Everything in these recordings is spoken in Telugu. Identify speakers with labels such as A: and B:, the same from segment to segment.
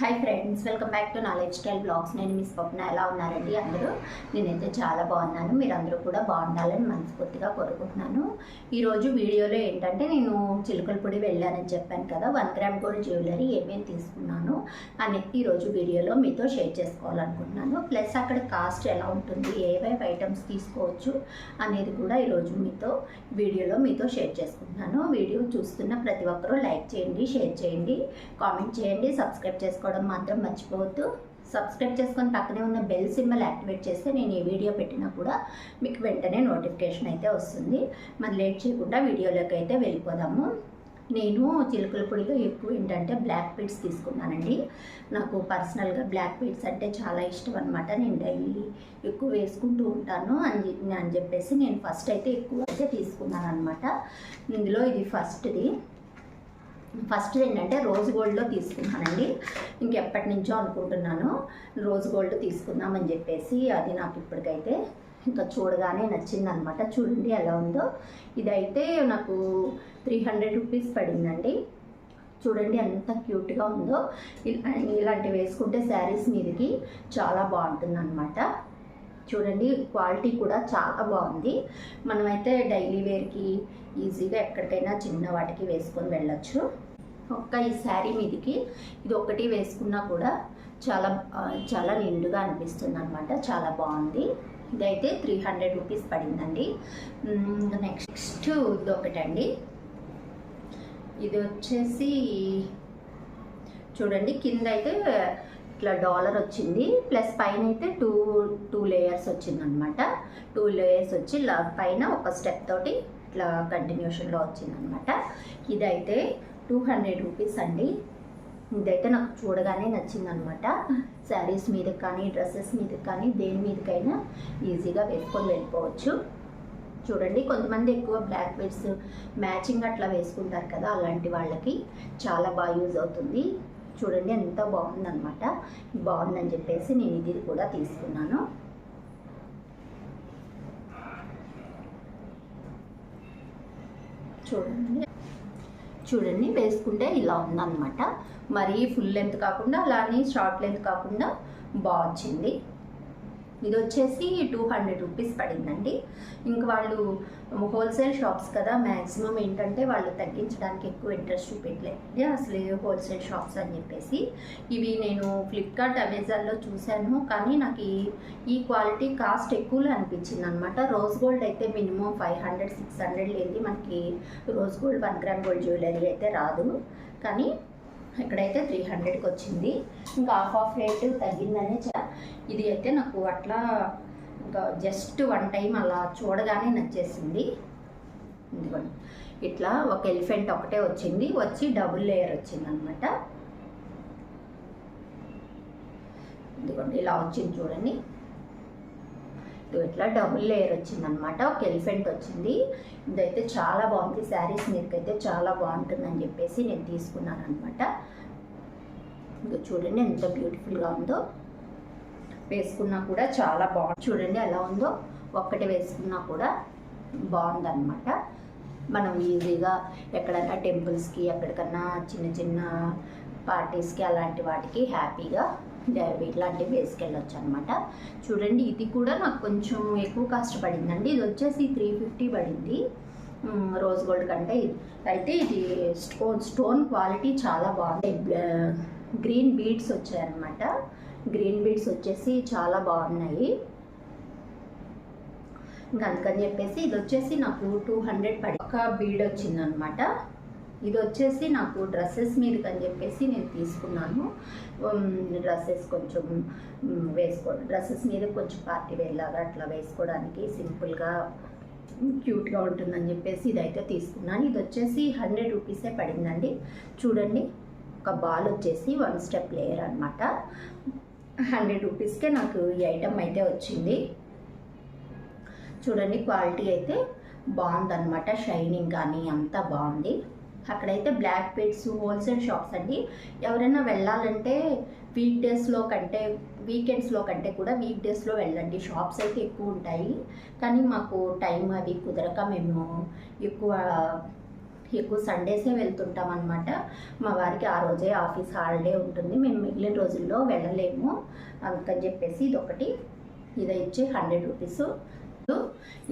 A: Hi friends welcome back to నా లైఫ్ స్టైల్ బ్లాగ్స్ నేను మిస్ స్వప్న ఎలా ఉన్నారండి అందరూ? నేనైతే చాలా బాగున్నాను. మీరు అందరూ కూడా బాగుండాలని మనస్ఫూర్తిగా కోరుకుంటున్నాను. ఈరోజు వీడియోలో ఏంటంటే నేను చిలుకలపొడి వెళ్ళానని చెప్పాను కదా. వన్ గ్రామ్ గోల్డ్ జ్యువెలరీ ఏమేమి తీసుకున్నాను అని ఈరోజు వీడియోలో మీతో షేర్ చేసుకోవాలనుకుంటున్నాను. ప్లస్ అక్కడ కాస్ట్ ఎలా ఉంటుంది? ఏవేవి ఐటమ్స్ తీసుకోవచ్చు అనేది కూడా ఈరోజు మీతో వీడియోలో మీతో షేర్ చేసుకుంటున్నాను. వీడియో చూస్తున్న ప్రతి ఒక్కరూ లైక్ చేయండి షేర్ చేయండి కామెంట్ చేయండి సబ్స్క్రైబ్ చేసుకోండి. చేసుకోవడం మాత్రం మర్చిపోవద్దు. సబ్స్క్రైబ్ చేసుకొని పక్కనే ఉన్న బెల్ సింబల్ యాక్టివేట్ చేస్తే నేను ఏ వీడియో పెట్టినా కూడా మీకు వెంటనే నోటిఫికేషన్ అయితే వస్తుంది. మరి లేట్ చేయకుండా వీడియోలోకి అయితే వెళ్ళిపోదాము. నేను చిలుకల పొడిలో ఎక్కువ ఏంటంటే బ్లాక్ బీడ్స్ తీసుకున్నానండి. నాకు పర్సనల్గా బ్లాక్ బీడ్స్ అంటే చాలా ఇష్టం అనమాట నేను డైలీ ఎక్కువ వేసుకుంటూ ఉంటాను అని అని చెప్పేసి నేను ఫస్ట్ అయితే ఎక్కువ అయితే తీసుకున్నాను అనమాట ఇందులో ఇది ఫస్ట్ది ఫస్ట్ ఏంటంటే రోజ్ గోల్డ్లో తీసుకున్నానండి. ఇంకెప్పటి నుంచో అనుకుంటున్నాను. రోజ్ గోల్డ్ తీసుకుందామని చెప్పేసి అది నాకు ఇప్పటికైతే ఇంకా చూడగానే నచ్చింది అనమాట చూడండి ఎలా ఉందో. ఇదైతే నాకు త్రీ హండ్రెడ్ రూపీస్ పడిందండి. చూడండి ఎంత క్యూట్గా ఉందో. ఇలా- ఇలాంటివి వేసుకుంటే శారీస్ మీదకి చాలా బాగుంటుంది అనమాట చూడండి క్వాలిటీ కూడా చాలా బాగుంది. మనమైతే డైలీ వేర్కి ఈజీగా ఎక్కడికైనా చిన్న వాటికి వేసుకొని వెళ్ళచ్చు. ఒక్క ఈ శారీ మీదకి ఇది ఒకటి వేసుకున్నా కూడా చాలా చాలా నిండుగా అనిపిస్తుంది అనమాట చాలా బాగుంది. ఇదైతే త్రీ హండ్రెడ్ రూపీస్ పడిందండి. నెక్స్ట్ ఇది ఒకటండి. ఇది వచ్చేసి చూడండి కింద అయితే ఇట్లా డాలర్ వచ్చింది. ప్లస్ పైన అయితే టూ టూ లేయర్స్ వచ్చింది అనమాట టూ లేయర్స్ వచ్చి పైన ఒక స్టెప్ తోటి ఇట్లా కంటిన్యూషన్లో వచ్చింది అనమాట ఇదైతే టూ హండ్రెడ్ రూపీస్ అండి. ఇదైతే నాకు చూడగానే నచ్చింది అనమాట శారీస్ మీద కానీ డ్రెస్సెస్ మీద కానీ దేని మీదకైనా ఈజీగా వేసుకొని వెళ్ళిపోవచ్చు. చూడండి కొంతమంది ఎక్కువ బ్లాక్ బెడ్స్ మ్యాచింగ్ అట్లా వేసుకుంటారు కదా అలాంటి వాళ్ళకి చాలా బాగా యూజ్ అవుతుంది. చూడండి ఎంత బాగుందనమాట. బాగుందని చెప్పేసి నేను ఇది కూడా తీసుకున్నాను. చూడండి. చూడండి వేసుకుంటే ఇలా ఉందన్నమాట. మరీ ఫుల్ లెంత్ కాకుండా అలానే షార్ట్ లెంత్ కాకుండా బాగా వచ్చింది ఇది వచ్చేసి టూ హండ్రెడ్ రూపీస్ పడిందండి. ఇంక వాళ్ళు హోల్సేల్ షాప్స్ కదా మ్యాక్సిమం ఏంటంటే వాళ్ళు తగ్గించడానికి ఎక్కువ ఇంట్రెస్ట్ చూపెట్టలేదు అసలు హోల్సేల్ షాప్స్ అని చెప్పేసి ఇవి నేను ఫ్లిప్కార్ట్ అమెజాన్లో చూశాను. కానీ నాకు ఈ ఈ క్వాలిటీ కాస్ట్ ఎక్కువలో అనిపించింది అనమాట రోజ్ గోల్డ్ అయితే minimum five hundred six hundred లేని మనకి rose gold one gram gold jewellery అయితే రాదు. కానీ ఇక్కడైతే త్రీ హండ్రెడ్కి వచ్చింది. ఇంకా హాఫ్ ఆఫ్ రేట్ తగ్గిందనే చ- ఇది అయితే నాకు అట్లా ఇంకా జస్ట్ వన్ టైం అలా చూడగానే నచ్చేసింది. ఇదిగోండి. ఇట్లా ఒక ఎలిఫెంట్ ఒకటే వచ్చింది. వచ్చి డబుల్ లేయర్ వచ్చింది అనమాట ఇదిగోండి ఇలా వచ్చింది చూడండి. ఇట్లా డబుల్ లేయర్ వచ్చిందనమాట. ఒక ఎలిఫెంట్ వచ్చింది. ఇదైతే చాలా బాగుంది. శారీస్ మీరుకైతే చాలా బాగుంటుందని చెప్పేసి నేను తీసుకున్నాను అనమాట ఇంకా చూడండి ఎంత బ్యూటిఫుల్గా ఉందో. వేసుకున్నా కూడా చాలా బాగుంది. చూడండి ఎలా ఉందో. ఒక్కటి వేసుకున్నా కూడా బాగుందన్నమాట మనం ఈజీగా ఎక్కడైనా టెంపుల్స్కి ఎక్కడికన్నా చిన్న చిన్న పార్టీస్కి అలాంటి వాటికి హ్యాపీగా ఇట్లాంటివి వేసుకెళ్ళొచ్చు అనమాట చూడండి ఇది కూడా నాకు కొంచెం ఎక్కువ కాస్ట్ పడిందండి. ఇది వచ్చేసి త్రీ ఫిఫ్టీ పడింది. రోజ్ గోల్డ్ కంటే ఇది. అయితే ఇది స్టోన్ స్టోన్ క్వాలిటీ చాలా బాగుంది. గ్రీన్ బీడ్స్ వచ్చాయన్నమాట గ్రీన్ బీడ్స్ వచ్చేసి చాలా బాగున్నాయి. ఇంకా అందుకని చెప్పేసి ఇది వచ్చేసి నాకు టూ హండ్రెడ్ పడి ఒక బీడ్ వచ్చిందనమాట. ఇది వచ్చేసి నాకు డ్రెస్సెస్ మీదకి అని చెప్పేసి నేను తీసుకున్నాను. డ్రెస్సెస్ కొంచెం వేసుకోవడం వేసుకో డ్రెస్సెస్ మీద కొంచెం పార్టీ వేర్ లాగా అట్లా వేసుకోవడానికి సింపుల్గా క్యూట్గా ఉంటుందని చెప్పేసి ఇదైతే తీసుకున్నాను. ఇది వచ్చేసి హండ్రెడ్ రూపీసే పడిందండి. చూడండి ఒక బాల్ వచ్చేసి వన్ స్టెప్ లేయర్ అనమాట హండ్రెడ్ రూపీస్కే నాకు ఈ ఐటమ్ అయితే వచ్చింది. చూడండి క్వాలిటీ అయితే బాగుందన్నమాట. షైనింగ్ కానీ అంతా బాగుంది. అక్కడైతే బ్లాక్ పిట్స్ హోల్సేల్ షాప్స్ అండి. ఎవరైనా వెళ్ళాలంటే వీక్ డేస్లో కంటే వీకెండ్స్లో కంటే కూడా వీక్ డేస్లో వెళ్ళండి. షాప్స్ అయితే ఎక్కువ ఉంటాయి. కానీ మాకు టైం అది కుదరక మేము ఎక్కువ ఎక్కువ సండేసే వెళ్తుంటాం అనమాట మా వారికి ఆ రోజే ఆఫీస్ హాలిడే ఉంటుంది. మేము మిగిలిన రోజుల్లో వెళ్ళలేము. అందుకని చెప్పేసి ఇది ఒకటి ఇది ఇచ్చి హండ్రెడ్ రూపీస్.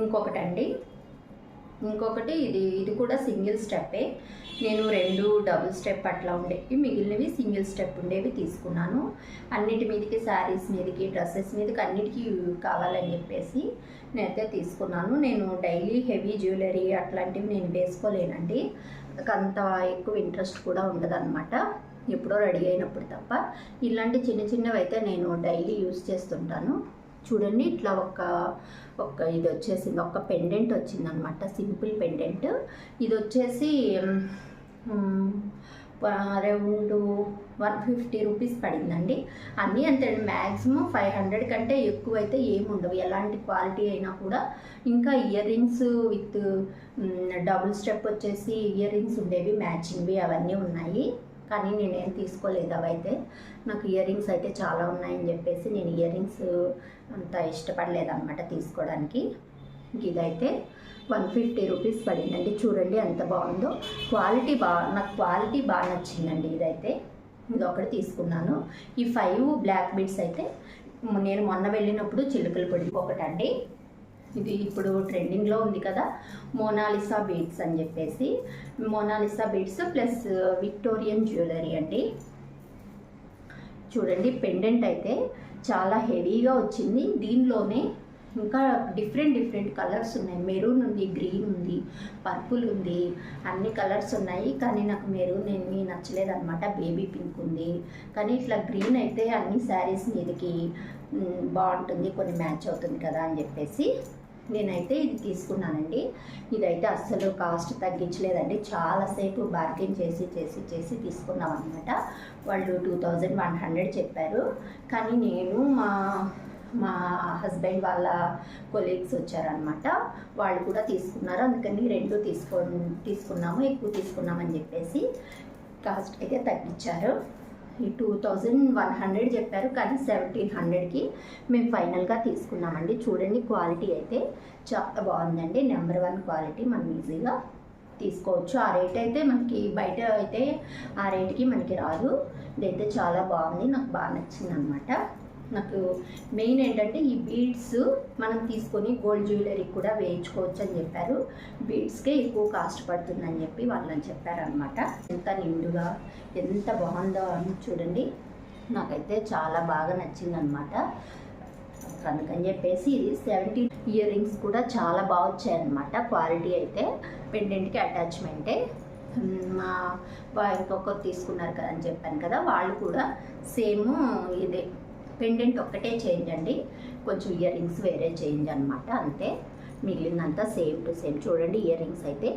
A: ఇంకొకటి అండి ఇంకొకటి ఇది ఇది కూడా సింగిల్ స్టెప్పే. నేను రెండు డబుల్ స్టెప్ అట్లా ఉండేవి మిగిలినవి సింగిల్ స్టెప్ ఉండేవి తీసుకున్నాను. అన్నిటి మీదకి శారీస్ మీదకి డ్రెస్సెస్ మీదకి అన్నిటికీ కావాలని చెప్పేసి నేనైతే తీసుకున్నాను. నేను డైలీ హెవీ జ్యువెలరీ అట్లాంటివి నేను వేసుకోలేనండి. అంత ఎక్కువ ఇంట్రెస్ట్ కూడా ఉండదన్నమాట. ఎప్పుడో రెడీ అయినప్పుడు తప్ప. ఇలాంటి చిన్న చిన్నవి అయితే నేను డైలీ యూస్ చేస్తుంటాను. చూడండి ఇట్లా ఒక ఒక ఇది వచ్చేసింది ఒక పెండెంట్ వచ్చింది అనమాట సింపుల్ పెండెంట్ ఇది వచ్చేసి అరౌండ్ వన్ ఫిఫ్టీ రూపీస్ పడిందండి. అన్నీ అంతే మ్యాక్సిమం ఫైవ్ హండ్రెడ్ కంటే ఎక్కువ అయితే ఏమి ఉండవు. ఎలాంటి క్వాలిటీ అయినా కూడా ఇంకా earrings with double step వచ్చేసి ఇయర్ రింగ్స్ ఉండేవి మ్యాచింగ్వి అవన్నీ ఉన్నాయి. కానీ నేనేం తీసుకోలేదు అవైతే. నాకు ఇయర్ రింగ్స్ అయితే చాలా ఉన్నాయని చెప్పేసి నేను ఇయర్ రింగ్స్ అంత ఇష్టపడలేదు అనమాట తీసుకోవడానికి ఇదైతే వన్ ఫిఫ్టీ రూపీస్ పడిందండి. చూడండి ఎంత బాగుందో. క్వాలిటీ బాగా నాకు క్వాలిటీ బాగా నచ్చిందండి ఇదైతే. ఇది ఒకటి తీసుకున్నాను. ఈ ఫైవ్ బ్లాక్ బీడ్స్ అయితే నేను మొన్న వెళ్ళినప్పుడు చిలుకల పొడి ఒకటండి. ఇది ఇప్పుడు ట్రెండింగ్లో ఉంది కదా మోనాలిసా బీడ్స్ అని చెప్పేసి. Mona Lisa beads plus Victorian jewellery అండి. చూడండి పెండెంట్ అయితే చాలా హెవీగా వచ్చింది. దీనిలోనే ఇంకా డిఫరెంట్ డిఫరెంట్ కలర్స్ ఉన్నాయి. మెరూన్ ఉంది గ్రీన్ ఉంది పర్పుల్ ఉంది అన్ని కలర్స్ ఉన్నాయి. కానీ నాకు మెరూన్ ఏమీ నచ్చలేదన్నమాట. బేబీ పింక్ ఉంది. కానీ ఇట్లా గ్రీన్ అయితే అన్ని శారీస్ మీదకి బాగుంటుంది కొన్ని మ్యాచ్ అవుతుంది కదా అని చెప్పేసి. నేనైతే ఇది తీసుకున్నానండి. ఇదైతే అస్సలు కాస్ట్ తగ్గించలేదండి. చాలాసేపు బార్గెన్ చేసి చేసి చేసి తీసుకున్నాం అనమాట వాళ్ళు టూ థౌజండ్ వన్ హండ్రెడ్ చెప్పారు. కానీ నేను మా మా హస్బెండ్ వాళ్ళ కొలీగ్స్ వచ్చారనమాట వాళ్ళు కూడా తీసుకున్నారు. అందుకని రెండు తీసుకో తీసుకున్నాము ఎక్కువ తీసుకున్నామని చెప్పేసి కాస్ట్ అయితే తగ్గించారు. టూ థౌజండ్ వన్ హండ్రెడ్ చెప్పారు కానీ సెవెంటీన్ హండ్రెడ్కి మేము ఫైనల్గా తీసుకున్నామండి. చూడండి క్వాలిటీ అయితే చాలా బాగుందండి. నెంబర్ వన్ క్వాలిటీ మనం ఈజీగా తీసుకోవచ్చు. ఆ రేట్ అయితే మనకి బయట అయితే ఆ రేట్కి మనకి రాదు. ఇదైతే చాలా బాగుంది. నాకు బాగా నచ్చింది అనమాట నాకు మెయిన్ ఏంటంటే ఈ బీడ్స్ మనం తీసుకొని గోల్డ్ జ్యువెలరీ కూడా వేయించుకోవచ్చు అని చెప్పారు. బీడ్స్కే ఎక్కువ కాస్ట్ పడుతుందని చెప్పి వాళ్ళని చెప్పారనమాట ఎంత నిండుగా ఎంత బాగుందో అని చూడండి. నాకైతే చాలా బాగా నచ్చింది అనమాట అందుకని చెప్పేసి ఇది సెవెంటీ ఇయర్ రింగ్స్ కూడా చాలా బాగా వచ్చాయన్నమాట. క్వాలిటీ అయితే పెండెంట్కి అటాచ్మెంటే మా ఇంకొకరు తీసుకున్నారు కదా అని చెప్పాను కదా వాళ్ళు కూడా సేమ్ ఇదే. పెండెంట్ ఒక్కటే చేంజ్ అండి. కొంచెం ఇయర్ రింగ్స్ వేరే చేంజ్ అనమాట అంతే. మిగిలిందంతా సేమ్ టు సేమ్. చూడండి ఇయర్ రింగ్స్ అయితే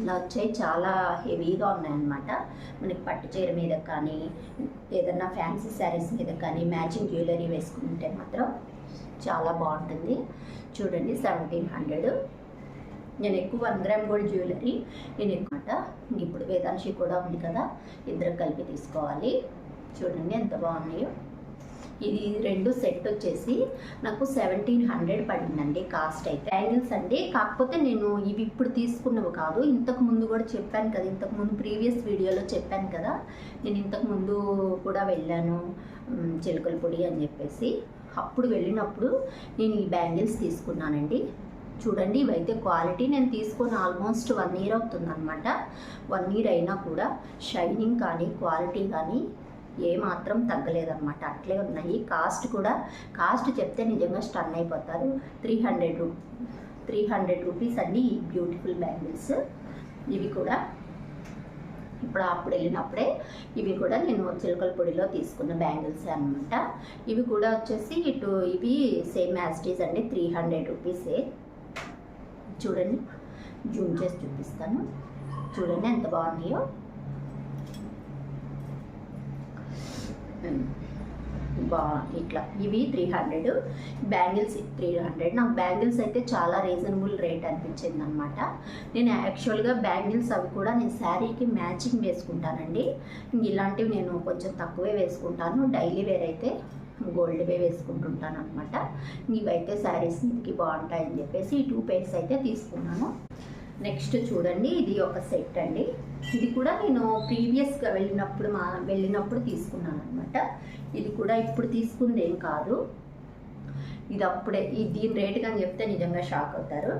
A: ఇలా వచ్చాయి. చాలా హెవీగా ఉన్నాయన్నమాట. మనకి పట్టు చీర మీద కానీ ఏదన్నా ఫ్యాన్సీ శారీస్ మీద కానీ మ్యాచింగ్ జ్యువెలరీ వేసుకుంటే మాత్రం చాలా బాగుంటుంది. చూడండి సెవెంటీన్ హండ్రెడ్ నేను ఎక్కువ వన్ గ్రామ్ గోల్డ్ జ్యువెలరీ నేను ఎక్కువ ఇప్పుడు వేదాంశి కూడా ఉంది కదా ఇద్దరు కలిపి తీసుకోవాలి. చూడండి ఎంత బాగున్నాయో. ఇది రెండు సెట్ వచ్చేసి నాకు సెవెంటీన్ హండ్రెడ్ పడిందండి కాస్ట్ అయితే. బ్యాంగిల్స్ అండి. కాకపోతే నేను ఇవి ఇప్పుడు తీసుకున్నవి కాదు. ఇంతకు ముందు కూడా చెప్పాను కదా. ఇంతకు ముందు ప్రీవియస్ వీడియోలో చెప్పాను కదా. నేను ఇంతకు ముందు కూడా వెళ్ళాను చిలుకల పొడి అని చెప్పేసి. అప్పుడు వెళ్ళినప్పుడు నేను ఈ బ్యాంగిల్స్ తీసుకున్నానండి. చూడండి ఇవైతే క్వాలిటీ నేను తీసుకొని ఆల్మోస్ట్ వన్ ఇయర్ అవుతుంది అనమాట వన్ ఇయర్ అయినా కూడా షైనింగ్ కానీ క్వాలిటీ కానీ ఏ మాత్రం తగ్గలేదన్నమాట. అట్లే ఉన్నాయి. కాస్ట్ కూడా కాస్ట్ చెప్తే నిజంగా స్టన్ అయిపోతారు. త్రీ హండ్రెడ్ రూ త్రీ హండ్రెడ్ రూపీస్ అండి ఈ బ్యూటిఫుల్ బ్యాంగిల్స్. ఇవి కూడా ఇప్పుడు అప్పుడు వెళ్ళినప్పుడే ఇవి కూడా నేను చిలకల పొడిలో తీసుకున్న బ్యాంగిల్స్ అనమాట ఇవి కూడా వచ్చేసి ఇటు ఇవి సేమ్ యాజిటీస్ అండి త్రీ హండ్రెడ్ రూపీసే. చూడండి. జూమ్ చేసి చూపిస్తాను. చూడండి ఎంత బాగున్నాయో. బా ఇట్లా. ఇవి three hundred bangles three hundred నాకు బ్యాంగిల్స్ అయితే చాలా రీజనబుల్ రేట్ అనిపించింది అనమాట నేను యాక్చువల్గా బ్యాంగిల్స్ అవి కూడా నేను శారీకి మ్యాచింగ్ వేసుకుంటానండి. ఇలాంటివి నేను కొంచెం తక్కువే వేసుకుంటాను. డైలీ వేర్ అయితే గోల్డ్వే వేసుకుంటుంటాను అనమాట ఇవైతే శారీస్ ఇంటికి బాగుంటాయని చెప్పేసి ఈ టూ పేర్స్ అయితే తీసుకున్నాను. నెక్స్ట్ చూడండి ఇది ఒక సెట్ అండి. ఇది కూడా నేను ప్రీవియస్గా వెళ్ళినప్పుడు మా వెళ్ళినప్పుడు తీసుకున్నాను అనమాట ఇది కూడా ఇప్పుడు తీసుకుంది ఏం కాదు. ఇది అప్పుడే దీని రేటు కానీ చెప్తే నిజంగా షాక్ అవుతారు.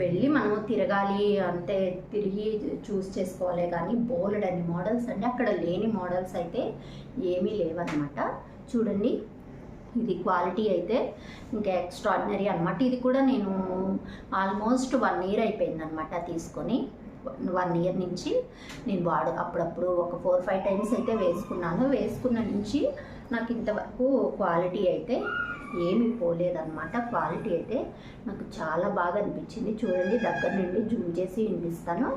A: వెళ్ళి మనము తిరగాలి అంతే తిరిగి చూస్ చేసుకోవాలి కానీ బోలెడ్ అన్ని మోడల్స్ అంటే అక్కడ లేని మోడల్స్ అయితే ఏమీ లేవన్నమాట. చూడండి. ఇది క్వాలిటీ అయితే ఇంకా ఎక్స్ట్రాడినరీ అనమాట ఇది కూడా నేను ఆల్మోస్ట్ వన్ ఇయర్ అయిపోయిందనమాట తీసుకొని. వన్ ఇయర్ నుంచి నేను వాడు అప్పుడప్పుడు ఒక ఫోర్ ఫైవ్ టైమ్స్ అయితే వేసుకున్నాను. వేసుకున్న నుంచి నాకు ఇంతవరకు క్వాలిటీ అయితే ఏమీ పోలేదన్నమాట. క్వాలిటీ అయితే నాకు చాలా బాగా అనిపించింది. చూడండి దగ్గర నుండి జూమ్ చేసి వినిపిస్తాను.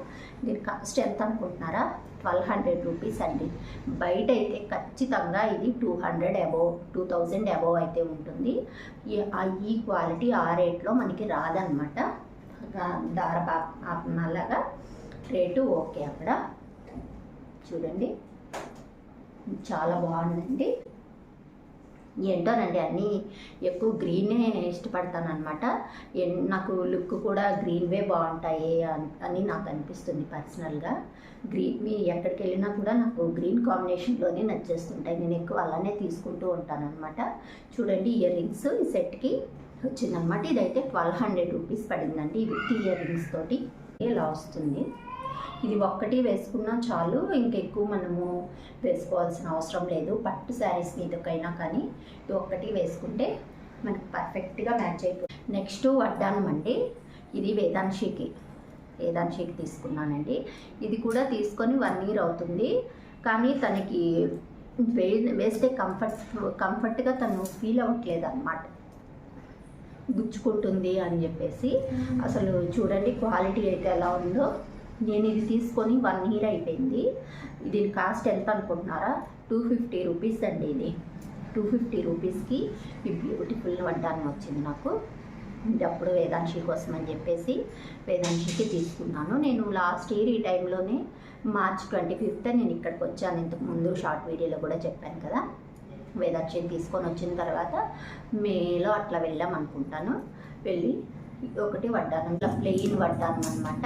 A: దీని కాస్ట్ ఎంత అనుకుంటున్నారా? ట్వెల్వ్ హండ్రెడ్ రూపీస్ అండి. బయట అయితే ఖచ్చితంగా ఇది two hundred above two thousand above అయితే ఉంటుంది. ఈ- ఆ ఈ క్వాలిటీ ఆ రేట్లో మనకి రాదనమాట. దార అలాగా రేటు ఓకే అక్కడ. చూడండి. చాలా బాగుందండి. ఏంటోనండి అన్నీ ఎక్కువ గ్రీనే ఇష్టపడతాను అనమాట నాకు లుక్ కూడా గ్రీన్వే బాగుంటాయి అని అని నాకు అనిపిస్తుంది పర్సనల్గా గ్రీన్ మీ ఎక్కడికి వెళ్ళినా కూడా నాకు గ్రీన్ కాంబినేషన్లోనే నచ్చేస్తుంటాయి. నేను ఎక్కువ అలానే తీసుకుంటూ ఉంటాను అనమాట చూడండి ఇయర్ రింగ్స్ ఈ సెట్కి వచ్చిందనమాట ఇదైతే ట్వెల్వ్ హండ్రెడ్ రూపీస్ పడిందండి. విత్ ఇయర్ రింగ్స్ తోటి. ఇలా వస్తుంది. ఇది ఒక్కటి వేసుకున్నా చాలు. ఇంకెక్కువ మనము వేసుకోవాల్సిన అవసరం లేదు. పట్టు శారీస్ మీదకైనా కానీ ఇది ఒక్కటి వేసుకుంటే మనకి పర్ఫెక్ట్గా మ్యాచ్ అయిపోతుంది. నెక్స్ట్ వడ్డానం అండి. ఇది వేదాంశికి వేదాంశికి తీసుకున్నానండి. ఇది కూడా తీసుకొని వన్ ఇయర్ అవుతుంది. కానీ తనకి వే వేస్తే కంఫర్ట్ కంఫర్ట్గా తను ఫీల్ అవ్వట్లేదు అనమాట గుచ్చుకుంటుంది అని చెప్పేసి. అసలు చూడండి క్వాలిటీ అయితే ఎలా ఉందో. నేను ఇది తీసుకొని వన్ ఇయర్ అయిపోయింది. దీని కాస్ట్ ఎంత అనుకుంటున్నారా? టూ ఫిఫ్టీ రూపీస్ అండి ఇది. టూ ఫిఫ్టీ రూపీస్కి ఈ బ్యూటిఫుల్ వడ్డాన్ని వచ్చింది నాకు. ఇది అప్పుడు వేదాంశి కోసం అని చెప్పేసి వేదాంశికి తీసుకున్నాను. నేను లాస్ట్ ఇయర్ ఈ టైంలోనే మార్చ్ ట్వంటీ ఫిఫ్త్ నేను ఇక్కడికి వచ్చాను. ఇంతకు ముందు షార్ట్ వీడియోలో కూడా చెప్పాను కదా. వేదాంశిని తీసుకొని వచ్చిన తర్వాత మేలో అట్లా వెళ్ళాం అనుకుంటాను వెళ్ళి ఒకటి వడ్డానం ఇలా ప్లెయిన్ వడ్డానం అనమాట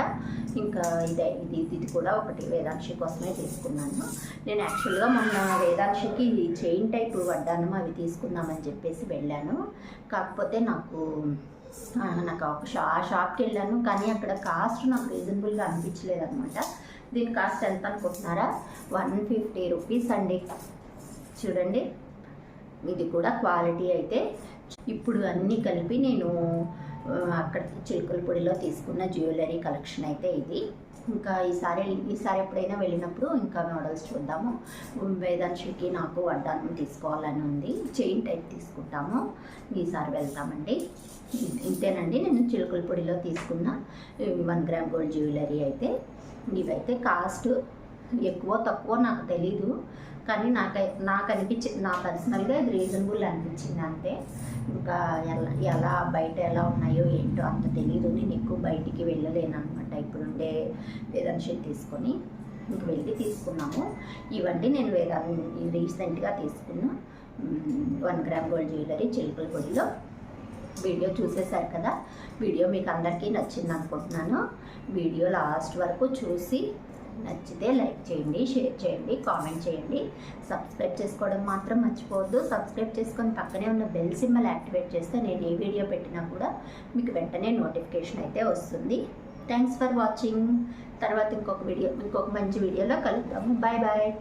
A: ఇంకా ఇదే ఇది ఇది కూడా ఒకటి వేదాంశి కోసమే తీసుకున్నాను. నేను యాక్చువల్గా మొన్న వేదాంశికి చైన్ టైప్ వడ్డానం అవి తీసుకుందామని చెప్పేసి వెళ్ళాను. కాకపోతే నాకు నాకు ఒక షా ఆ షాప్కి వెళ్ళాను కానీ అక్కడ కాస్ట్ నాకు రీజనబుల్గా అనిపించలేదు అనమాట దీని కాస్ట్ ఎంత అనుకుంటున్నారా? వన్ ఫిఫ్టీ రూపీస్ అండి. చూడండి. ఇది కూడా క్వాలిటీ అయితే. ఇప్పుడు అన్నీ కలిపి నేను అక్కడ చిలుకలపూడిలో తీసుకున్న జ్యువెలరీ కలెక్షన్ అయితే ఇది. ఇంకా ఈసారి ఈసారి ఎప్పుడైనా వెళ్ళినప్పుడు ఇంకా మోడల్స్ చూద్దాము. వేదాంశికి నాకు వడ్డానం తీసుకోవాలని ఉంది. చైన్ టైప్ తీసుకుంటాము. ఈసారి వెళ్తామండి. ఇంతేనండి నేను చిలుకల పొడిలో తీసుకున్న వన్ గ్రామ్ గోల్డ్ జ్యువెలరీ అయితే. ఇవైతే కాస్ట్ ఎక్కువ తక్కువ నాకు తెలీదు. కానీ నాకు నాకు అనిపించి నా పర్సనల్గా ఇది రీజనబుల్ అనిపించింది అంతే. ఇంకా ఎలా ఎలా బయట ఎలా ఉన్నాయో ఏంటో అంత తెలియదు నేను ఎక్కువ బయటికి వెళ్ళలేను అనమాట ఇప్పుడుండే వేదాంశం తీసుకొని ఇంక వెళ్ళి తీసుకున్నాము. ఇవన్నీ నేను వేదా రీసెంట్గా తీసుకున్న వన్ గ్రామ్ గోల్డ్ జ్యువెలరీ చిలుకల గుడిలో వీడియో చూసేశారు కదా. వీడియో మీకు అందరికీ నచ్చింది అనుకుంటున్నాను వీడియో లాస్ట్ వరకు చూసి నచ్చితే లైక్ చేయండి షేర్ చేయండి కామెంట్ చేయండి. సబ్స్క్రైబ్ చేసుకోవడం మాత్రం మర్చిపోవద్దు. సబ్స్క్రైబ్ చేసుకొని పక్కనే ఉన్న బెల్ సింబల్ యాక్టివేట్ చేస్తే నేను ఏ వీడియో పెట్టినా కూడా మీకు వెంటనే నోటిఫికేషన్ అయితే వస్తుంది. థ్యాంక్స్ ఫర్ వాచింగ్ తర్వాత ఇంకొక వీడియో ఇంకొక మంచి వీడియోలో కలుద్దాము. Bye bye